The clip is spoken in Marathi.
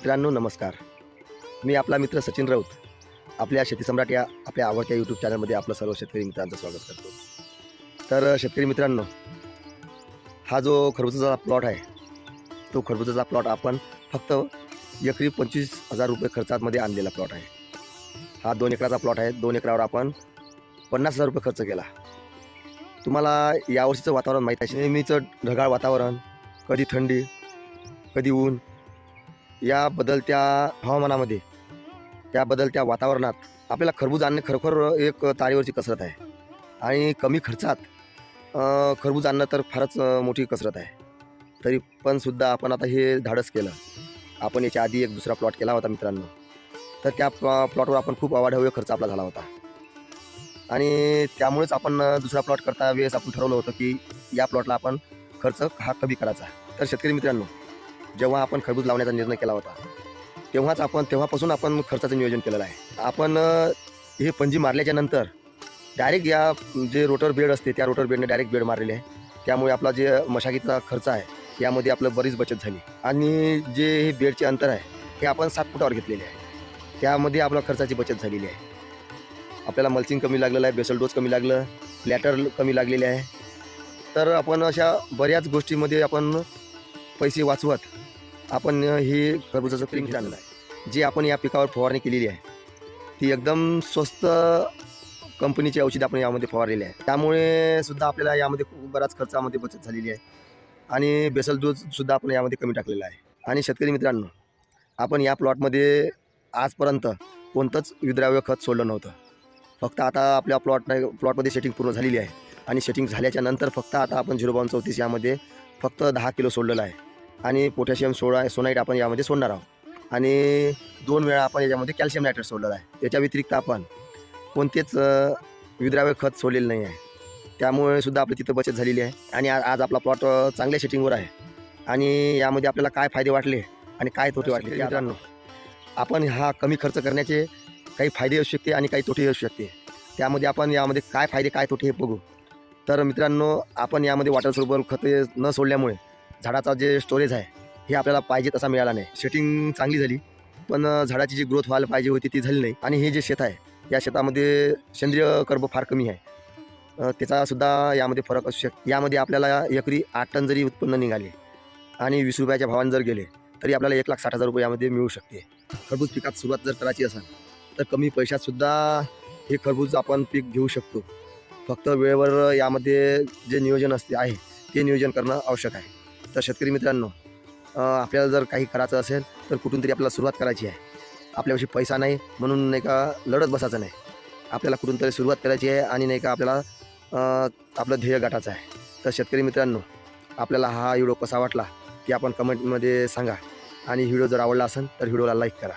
मित्रांनो नमस्कार. मी आपला मित्र सचिन राऊत. आपल्या शेती सम्राट या आपल्या आवडत्या यूट्यूब चॅनलमध्ये आपलं सर्व शेतकरी मित्रांचं स्वागत करतो. तर शेतकरी मित्रांनो हा जो खरबुजाचा प्लॉट आहे तो खरबुजाचा प्लॉट आपण फक्त एकरी पंचवीस हजार रुपये खर्चामध्ये आणलेला प्लॉट आहे. हा दोन एकराचा प्लॉट आहे. दोन एकरावर आपण पन्नास हजार रुपये खर्च केला. तुम्हाला यावर्षीचं वातावरण माहीत आहे नेहमीचं ढगाळ वातावरण कधी थंडी कधी ऊन या बदलत्या हवामानामध्ये त्या बदलत्या वातावरणात आपल्याला खरबूज आणणे खरोखर एक तारेवरची कसरत आहे. आणि कमी खर्चात खरबूज आणणं तर फारच मोठी कसरत आहे. तरी पण सुद्धा आपण आता हे धाडस केलं. आपण याच्या आधी एक दुसरा प्लॉट केला होता मित्रांनो. तर त्या प्लॉटवर आपण खूप अवाढव्य खर्च आपला झाला होता. आणि त्यामुळेच आपण दुसरा प्लॉट करता वेळेस आपण ठरवलं होतं की या प्लॉटला आपण खर्च हा कमी करायचा तर शेतकरी मित्रांनो जेव्हा आपण खरबूज लावण्याचा निर्णय केला होता तेव्हाच आपण तेव्हापासून आपण खर्चाचं नियोजन केलेलं आहे. आपण हे पंजी मारल्याच्या नंतर डायरेक्ट या जे रोटर बेड असते त्या रोटर बेडने डायरेक्ट बेड मारलेले आहे. त्यामुळे आपला जे मशागीचा खर्च आहे यामध्ये आपलं बरीच बचत झाली. आणि जे हे बेडचे अंतर आहे हे आपण सात फुटावर घेतलेले आहे. त्यामध्ये आपल्या खर्चाची बचत झालेली आहे. आपल्याला मल्चिंग कमी लागलेलं आहे बेसल डोस कमी लागलं लॅटर कमी लागलेले आहे. तर आपण अशा बऱ्याच गोष्टीमध्ये आपण पैसे वाचवत आपण हे खरबुजाचं पीक आणलं आहे. जे आपण या पिकावर फवारणी केलेली आहे ती एकदम स्वस्त कंपनीची औषध आपण यामध्ये फवारलेली आहे. त्यामुळे सुद्धा आपल्याला यामध्ये खूप बराच खर्चामध्ये बचत झालेली आहे. आणि बेसल डोस सुद्धा आपण यामध्ये कमी टाकलेला आहे. आणि शेतकरी मित्रांनो आपण या प्लॉटमध्ये आजपर्यंत कोणतंच विद्राव्य खत सोडलं नव्हतं. फक्त आता आपल्या प्लॉट प्लॉटमध्ये सेटिंग पूर्ण झालेली आहे. आणि सेटिंग झाल्याच्यानंतर फक्त आता आपण झिरो बावन चौतीस यामध्ये फक्त दहा किलो सोडलेलं आहे. आणि पोटॅशियम सोडा सोनाईट आपण यामध्ये सोडणार आहोत. आणि दोन वेळा आपण याच्यामध्ये कॅल्शियम नायट्रेट सोडलेलं आहे. याच्या व्यतिरिक्त आपण कोणतेच विद्राव्य खत सोडलेलं नाही आहे. त्यामुळे सुद्धा आपली तिथं बचत झालेली आहे. आणि आज आपला प्लॉट चांगल्या सेटिंगवर आहे. आणि यामध्ये आपल्याला काय फायदे वाटले आणि काय तोटे वाटले मित्रांनो आपण हा कमी खर्च करण्याचे काही फायदे असू शकते आणि काही तोटे असू शकते. त्यामध्ये आपण यामध्ये काय फायदे काय तोटे हे बघू. तर मित्रांनो आपण यामध्ये वॉटर सोबल खते न सोडल्यामुळे झाडाचा जे स्टोरेज आहे हे आपल्याला पाहिजे तसा मिळाला नाही. सेटिंग चांगली झाली पण झाडाची जी ग्रोथ व्हायला पाहिजे होती ती झाली नाही. आणि हे जे शेत आहे या शेतामध्ये सेंद्रिय कर्ब फार कमी आहे. त्याचासुद्धा यामध्ये फरक असू शकतो यामध्ये आपल्याला एकरी आठ टन जरी उत्पन्न निघाले आणि वीस रुपयाच्या भावाने जर गेले तरी आपल्याला एक लाख साठ हजार रुपये यामध्ये मिळू शकते. खरबूज पिकात सुरुवात जर करायची असेल तर कमी पैशातसुद्धा हे खरबूज आपण पीक घेऊ शकतो. फक्त वेळेवर यामध्ये जे नियोजन असते आहे ते नियोजन करणं आवश्यक आहे. तर शेतकरी मित्रांनो आपल्याला जर काही करायचं असेल तर कुठून तरी आपल्याला सुरुवात करायची आहे. आपल्यापाशी पैसा नाही म्हणून नाही का लढत बसायचं नाही. आपल्याला कुठून तरी सुरुवात करायची आहे आणि नाही का आपल्याला आपलं ध्येय गाठायचं आहे. तर शेतकरी मित्रांनो आपल्याला हा व्हिडिओ कसा वाटला की आपण कमेंटमध्ये सांगा. आणि व्हिडिओ जर आवडला असेल तर व्हिडिओला लाईक करा.